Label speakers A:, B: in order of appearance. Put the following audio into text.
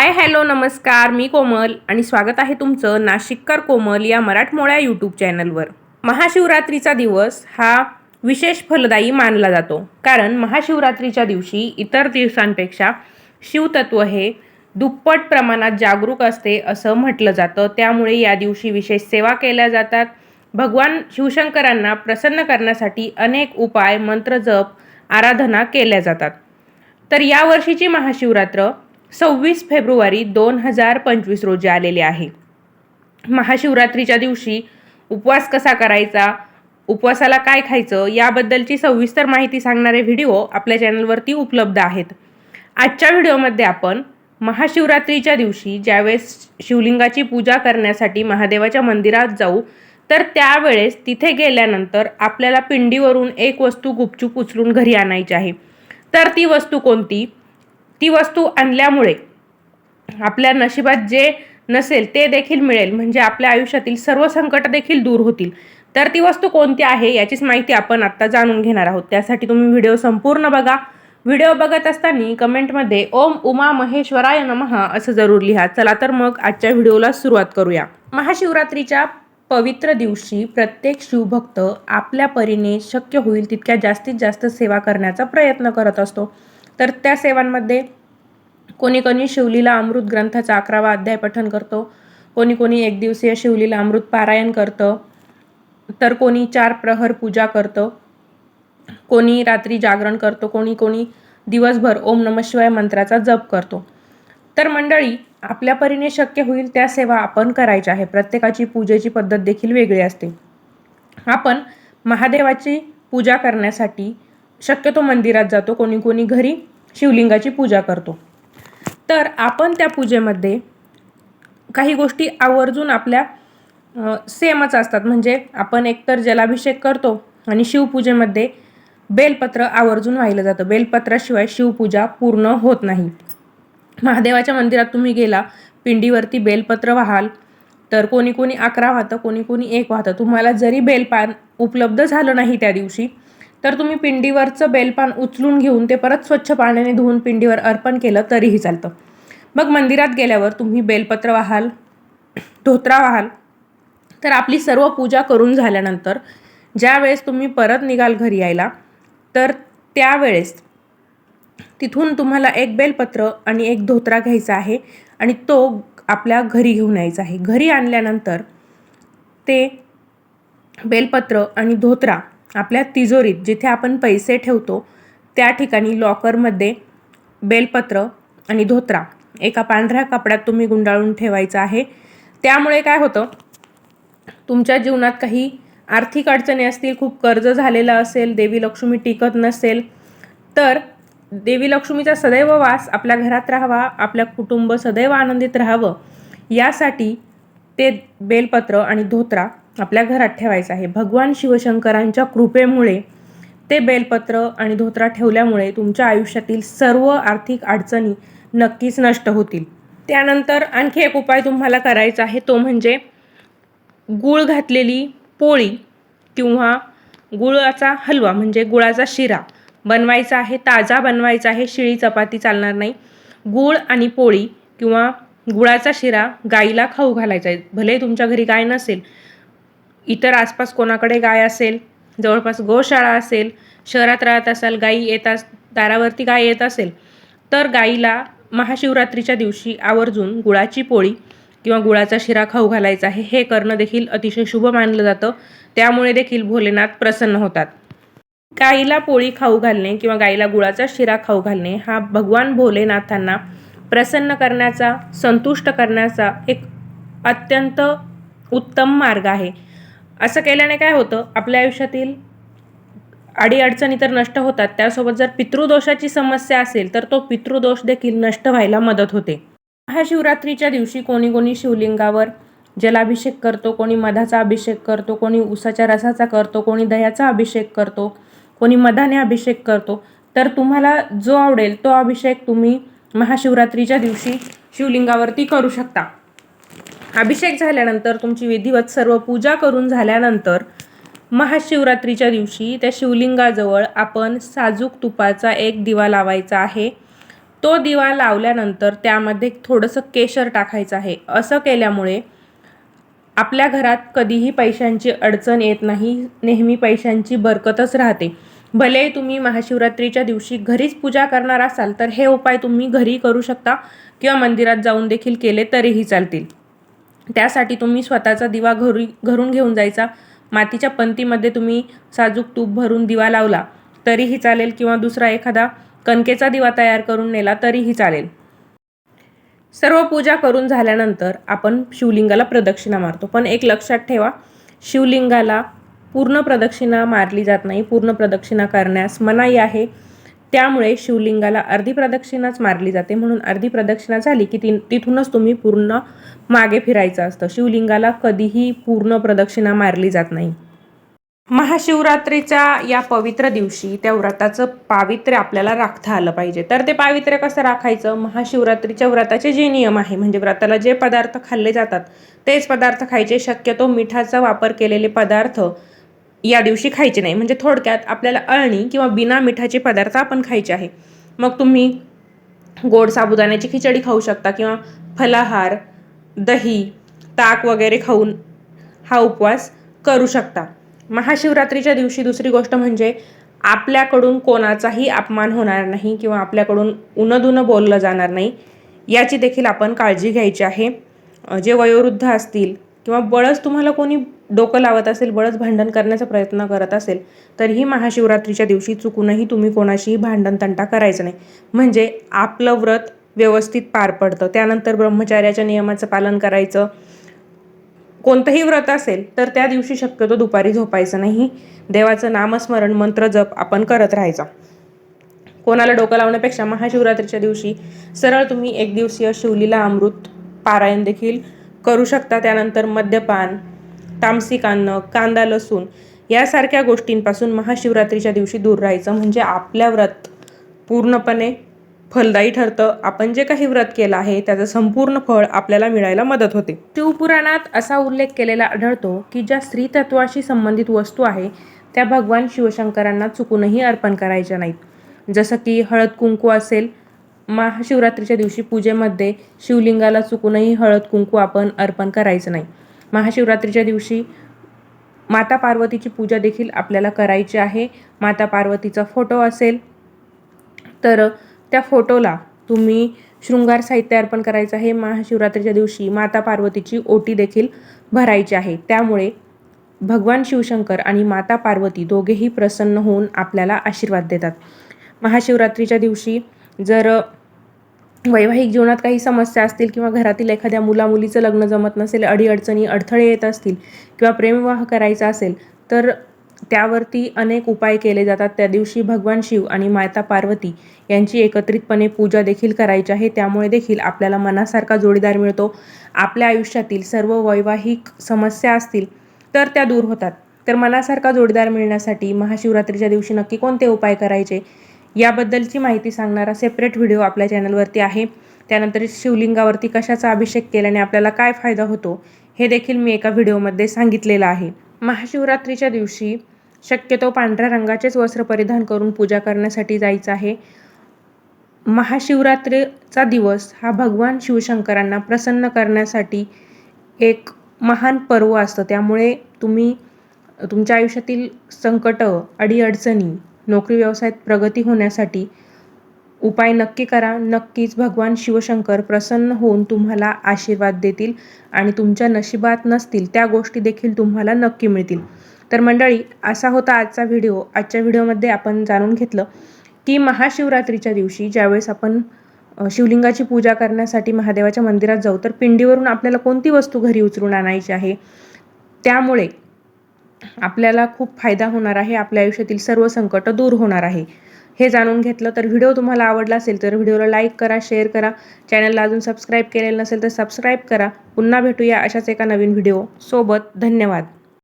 A: Hi hello नमस्कार मी कोमल आणि स्वागत आहे तुमचं नाशिककर कोमल या मराठमोळ्या यूट्यूब चॅनलवर. महाशिवरात्रीचा दिवस हा विशेष फलदायी मानला जातो. कारण महाशिवरात्रीच्या दिवशी इतर दिवसांपेक्षा शिवतत्व हे दुप्पट प्रमाणात जागरूक असते असं म्हटलं जातं. त्यामुळे या दिवशी विशेष सेवा केल्या जातात. भगवान शिवशंकरांना प्रसन्न करण्यासाठी अनेक उपाय मंत्रजप आराधना केल्या जातात. तर या वर्षीची महाशिवरात्र सव्वीस फेब्रुवारी दोन हजार पंचवीस रोजी आलेले आहे. महाशिवरात्रीच्या दिवशी उपवास कसा करायचा उपवासाला काय खायचं याबद्दलची सविस्तर माहिती सांगणारे व्हिडिओ आपल्या चॅनलवरती उपलब्ध आहेत. आजच्या व्हिडिओमध्ये आपण महाशिवरात्रीच्या दिवशी ज्यावेळेस शिवलिंगाची पूजा करण्यासाठी महादेवाच्या मंदिरात जाऊ तर त्यावेळेस तिथे गेल्यानंतर आपल्याला पिंडीवरून एक वस्तू गुपचूप उचलून घरी आणायची आहे. तर ती वस्तू कोणती? ती वस्तू आणल्यामुळे आपल्या नशिबात जे नसेल ते देखील मिळेल. म्हणजे आपल्या आयुष्यातील सर्व संकट देखील दूर होतील. तर ती वस्तू कोणती आहे याचीच माहिती आपण आत्ता जाणून घेणार आहोत. त्यासाठी तुम्ही व्हिडिओ संपूर्ण बघा. व्हिडिओ बघत असताना कमेंटमध्ये ओम उमा महेश्वराय नमः असं जरूर लिहा. चला तर मग आजच्या व्हिडिओला सुरुवात करूया. महाशिवरात्रीच्या पवित्र दिवशी प्रत्येक शिवभक्त आपल्या परीने शक्य होईल तितक्या जास्तीत जास्त सेवा करण्याचा प्रयत्न करत असतो. तर त्या सेवांमध्ये कोणी कोणी शिवलीला अमृत ग्रंथाचा अकरावा अध्याय पठण करतो. कोणी कोणी एक दिवसीय शिवलीला अमृत पारायण करतं. तर कोणी चार प्रहर पूजा करतं. कोणी रात्री जागरण करतो. कोणी कोणी दिवसभर ओम नम शिवाय मंत्राचा जप करतो. तर मंडळी आपल्या परीने शक्य होईल त्या सेवा आपण करायच्या आहे. प्रत्येकाची पूजेची पद्धत देखील वेगळी असते. आपण महादेवाची पूजा करण्यासाठी शक्यतो मंदिरात जातो. कोणी कोणी घरी शिवलिंगाची पूजा करतो. तर आपण त्या पूजेमध्ये काही गोष्टी आवर्जून आपल्या सेमच असतात. म्हणजे आपण एकतर जलाभिषेक करतो आणि शिवपूजेमध्ये बेलपत्र आवर्जून वाहिलं जातं. बेलपत्राशिवाय शिवपूजा पूर्ण होत नाही. महादेवाच्या मंदिरात तुम्ही गेला पिंडीवरती बेलपत्र व्हाल तर कोणी कोणी अकरा वाहतं कोणी कोणी एक वाहतं. तुम्हाला जरी बेलपान उपलब्ध झालं नाही त्या दिवशी तर तुम्ही पिंडीवरचं बेलपान उचलून घेऊन ते परत स्वच्छ पाण्याने धुवून पिंडीवर अर्पण केलं तरीही चालतं. मग मंदिरात गेल्यावर तुम्ही बेलपत्र व्हाल धोत्रा व्हाल. तर आपली सर्व पूजा करून झाल्यानंतर ज्यावेळेस तुम्ही परत निघाल घरी यायला तर त्यावेळेस तिथून तुम्हाला एक बेलपत्र आणि एक धोत्रा घ्यायचा आहे आणि तो आपल्या घरी घेऊन यायचा आहे. घरी आणल्यानंतर ते बेलपत्र आणि धोत्रा आपल्या तिजोरीत जिथे आपण पैसे ठेवतो त्या ठिकाणी लॉकरमध्ये बेलपत्र आणि धोत्रा एका पांढऱ्या कपड्यात तुम्ही गुंडाळून ठेवायचं आहे. त्यामुळे काय होतं तुमच्या जीवनात काही आर्थिक अडचणी असतील खूप कर्ज झालेलं असेल देवी लक्ष्मी टिकत नसेल तर देवी लक्ष्मीचा सदैव वास आपल्या घरात राहावा आपल्या कुटुंब सदैव आनंदित राहावं यासाठी ते बेलपत्र आणि धोत्रा आपल्या घरात ठेवायचं आहे. भगवान शिवशंकरांच्या कृपेमुळे ते बेलपत्र आणि धोत्रा ठेवल्यामुळे तुमच्या आयुष्यातील सर्व आर्थिक अडचणी नक्कीच नष्ट होतील. त्यानंतर आणखी एक उपाय तुम्हाला करायचा आहे तो म्हणजे गूळ घातलेली पोळी किंवा गुळाचा हलवा म्हणजे गुळाचा शिरा बनवायचा आहे ताजा बनवायचा आहे शिळी चपाती चालणार नाही. गूळ आणि पोळी किंवा गुळाचा शिरा गाईला खाऊ घालायचा आहे. भले तुमच्या घरी गाय नसेल इतर आसपास कोणाकडे गाय असेल जवळपास गोशाळा असेल शहरात राहत असाल गाई येतात दारावरती गाय येत असेल तर गाईला महाशिवरात्रीच्या दिवशी आवर्जून गुळाची पोळी किंवा गुळाचा शिरा खाऊ घालायचा आहे. हे करणं देखील अतिशय शुभ मानलं जातं. त्यामुळे देखील भोलेनाथ प्रसन्न होतात. गाईला पोळी खाऊ घालणे किंवा गाईला गुळाचा शिरा खाऊ घालणे हा भगवान भोलेनाथांना प्रसन्न करण्याचा संतुष्ट करण्याचा एक अत्यंत उत्तम मार्ग आहे. असं केल्याने काय होतं? आपल्या आयुष्यातील अडीअडचणी तर नष्ट होतात. त्यासोबत जर पितृदोषाची समस्या असेल तर तो पितृदोष देखील नष्ट व्हायला मदत होते. महाशिवरात्रीच्या दिवशी कोणी कोणी शिवलिंगावर जलाभिषेक करतो कोणी मधाचा अभिषेक करतो कोणी उसाच्या रसाचा करतो कोणी दह्याचा अभिषेक करतो कोणी मधाने अभिषेक करतो. तर तुम्हाला जो आवडेल तो अभिषेक तुम्ही महाशिवरात्रीच्या दिवशी शिवलिंगावरती करू शकता. अभिषेक झाल्यानंतर तुमची विधिवत सर्व पूजा करून झाल्यानंतर महाशिवरात्रीच्या दिवशी त्या शिवलिंगाजवळ आपण साजूक तुपाचा एक दिवा लावायचा आहे. तो दिवा लावल्यानंतर त्यामध्ये थोडंसं केशर टाकायचं आहे. असं केल्यामुळे आपल्या घरात कधीही पैशांची अडचण येत नाही. नेहमी पैशांची बरकतच राहते. भले तुम्ही महाशिवरात्रीच्या दिवशी घरीच पूजा करणार असाल तर हे उपाय तुम्ही घरी करू शकता किंवा मंदिरात जाऊन देखील केले तरीही चालतील. त्यासाठी तुम्ही स्वतःचा दिवा घरी घरून घेऊन जायचा. मातीच्या पंतीमध्ये तुम्ही साजूक तूप भरून दिवा लावला तरीही चालेल किंवा दुसरा एखादा कणकेचा दिवा तयार करून नेला तरीही चालेल. सर्व पूजा करून झाल्यानंतर आपण शिवलिंगाला प्रदक्षिणा मारतो. पण एक लक्षात ठेवा शिवलिंगाला पूर्ण प्रदक्षिणा मारली जात नाही. पूर्ण प्रदक्षिणा करण्यास मनाई आहे. त्यामुळे शिवलिंगाला अर्धी प्रदक्षिणाच मारली जाते. म्हणून अर्धी प्रदक्षिणा झाली की ती तिथूनच तुम्ही पूर्ण मागे फिरायचं असतं. शिवलिंगाला कधीही पूर्ण प्रदक्षिणा मारली जात नाही. महाशिवरात्रीच्या या पवित्र दिवशी त्या व्रताचं पावित्र्य आपल्याला राखता आलं पाहिजे. तर ते पावित्र्य कसं राखायचं? महाशिवरात्रीच्या व्रताचे जे नियम आहे म्हणजे व्रताला जे पदार्थ खाल्ले जातात तेच पदार्थ खायचे. शक्यतो मिठाचा वापर केलेले पदार्थ या दिवशी खायचे नाही. म्हणजे थोडक्यात आपल्याला अळणी किंवा बिना मिठाचे पदार्थ आपण खायचे आहे. मग तुम्ही गोड साबुदाण्याची खिचडी खाऊ शकता किंवा फलाहार दही ताक वगैरे खाऊन हा उपवास करू शकता. महाशिवरात्रीच्या दिवशी दुसरी गोष्ट म्हणजे आपल्याकडून कोणाचाही अपमान होणार नाही किंवा आपल्याकडून उनदुनं बोललं जाणार नाही याची देखील आपण काळजी घ्यायची आहे. जे वयोवृद्ध असतील किंवा बळच तुम्हाला कोणी डोकं लावत असेल बळच भांडण करण्याचा प्रयत्न करत असेल तरीही महाशिवरात्रीच्या दिवशी चुकूनही तुम्ही कोणाशीही भांडण तंटा करायचं नाही. म्हणजे आपलं व्रत व्यवस्थित पार पडतं. त्यानंतर ब्रह्मचार्याच्या नियमाचं पालन करायचं. कोणतंही व्रत असेल तर त्या दिवशी शक्यतो दुपारी झोपायचं नाही. देवाचं नामस्मरण मंत्र जप आपण करत राहायचा. कोणाला डोकं लावण्यापेक्षा महाशिवरात्रीच्या दिवशी सरळ तुम्ही एक दिवसीय शिवलीला अमृत पारायण देखील करू शकता. त्यानंतर मद्यपान तामसिक अन्न कांदा लसूण यासारख्या गोष्टींपासून महाशिवरात्रीच्या दिवशी दूर राहायचं म्हणजे आपल्या व्रत पूर्णपणे फलदायी ठरतं. आपण जे काही व्रत केलं आहे त्याचं संपूर्ण फळ आपल्याला मिळायला मदत होते. शिवपुराणात असा उल्लेख केलेला आढळतो की ज्या स्त्रीतत्वाशी संबंधित वस्तू आहे त्या भगवान शिवशंकरांना चुकूनही अर्पण करायच्या नाहीत. जसं की हळद कुंकू असेल महाशिवरात्रीच्या दिवशी पूजेमध्ये शिवलिंगाला चुकूनही हळद कुंकू आपण अर्पण करायचं नाही. महाशिवरात्रीच्या दिवशी माता पार्वतीची पूजा देखील आपल्याला करायची आहे. माता पार्वतीचा फोटो असेल तर त्या फोटोला तुम्ही शृंगार साहित्य अर्पण करायचं आहे. महाशिवरात्रीच्या दिवशी माता पार्वतीची ओटी देखील भरायची आहे. त्यामुळे भगवान शिवशंकर आणि माता पार्वती दोघेही प्रसन्न होऊन आपल्याला आशीर्वाद देतात. महाशिवरात्रीच्या दिवशी जर वैवाहिक जीवनात काही समस्या असतील किंवा घरातील एखाद्या मुलामुलीचं लग्न जमत नसेल अडीअडचणी अडथळे येत असतील किंवा प्रेमविवाह करायचा असेल तर त्यावरती अनेक उपाय केले जातात. त्या दिवशी भगवान शिव आणि माता पार्वती यांची एकत्रितपणे पूजा देखील करायची आहे. त्यामुळे देखील आपल्याला मनासारखा जोडीदार मिळतो. आपल्या आयुष्यातील सर्व वैवाहिक समस्या असतील तर त्या दूर होतात. तर मनासारखा जोडीदार मिळण्यासाठी महाशिवरात्रीच्या दिवशी नक्की कोणते उपाय करायचे? याबद्दलची माहिती सांगणारा सेपरेट व्हिडिओ आपल्या चॅनलवरती आहे. त्यानंतर शिवलिंगावरती कशाचा अभिषेक केल्याने आपल्याला काय फायदा होतो हे देखील मी एका व्हिडिओमध्ये सांगितलेलं आहे. महाशिवरात्रीच्या दिवशी शक्यतो पांढऱ्या रंगाचेच वस्त्र परिधान करून पूजा करण्यासाठी जायचं आहे. महाशिवरात्रीचा दिवस हा भगवान शिवशंकरांना प्रसन्न करण्यासाठी एक महान पर्व असतं. त्यामुळे तुम्ही तुमच्या आयुष्यातील संकटं अडीअडचणी नोकरी व्यवसायात प्रगती होण्यासाठी उपाय नक्की करा. नक्कीच भगवान शिवशंकर प्रसन्न होऊन तुम्हाला आशीर्वाद देतील आणि तुमच्या नशिबात नसतील त्या गोष्टी देखील तुम्हाला नक्की मिळतील. तर मंडळी असा होता आजचा व्हिडिओ. आजच्या व्हिडिओमध्ये आपण जाणून घेतलं की महाशिवरात्रीच्या दिवशी ज्यावेळेस आपण शिवलिंगाची पूजा करण्यासाठी महादेवाच्या मंदिरात जाऊ तर पिंडीवरून आपल्याला कोणती वस्तू घरी उचलून आणायची आहे? त्यामुळे आपल्याला खूप फायदा होणार आहे आपल्या आयुष्यातील सर्व संकट दूर होणार आहे. हे जाणून घेतलं तर व्हिडिओ तुम्हाला आवडला असेल तर व्हिडिओला लाईक करा शेअर करा. चॅनलला अजून सबस्क्राईब केलेलं नसेल तर सबस्क्राईब करा. पुन्हा भेटूया अशाच एका नवीन व्हिडिओ सोबत. धन्यवाद.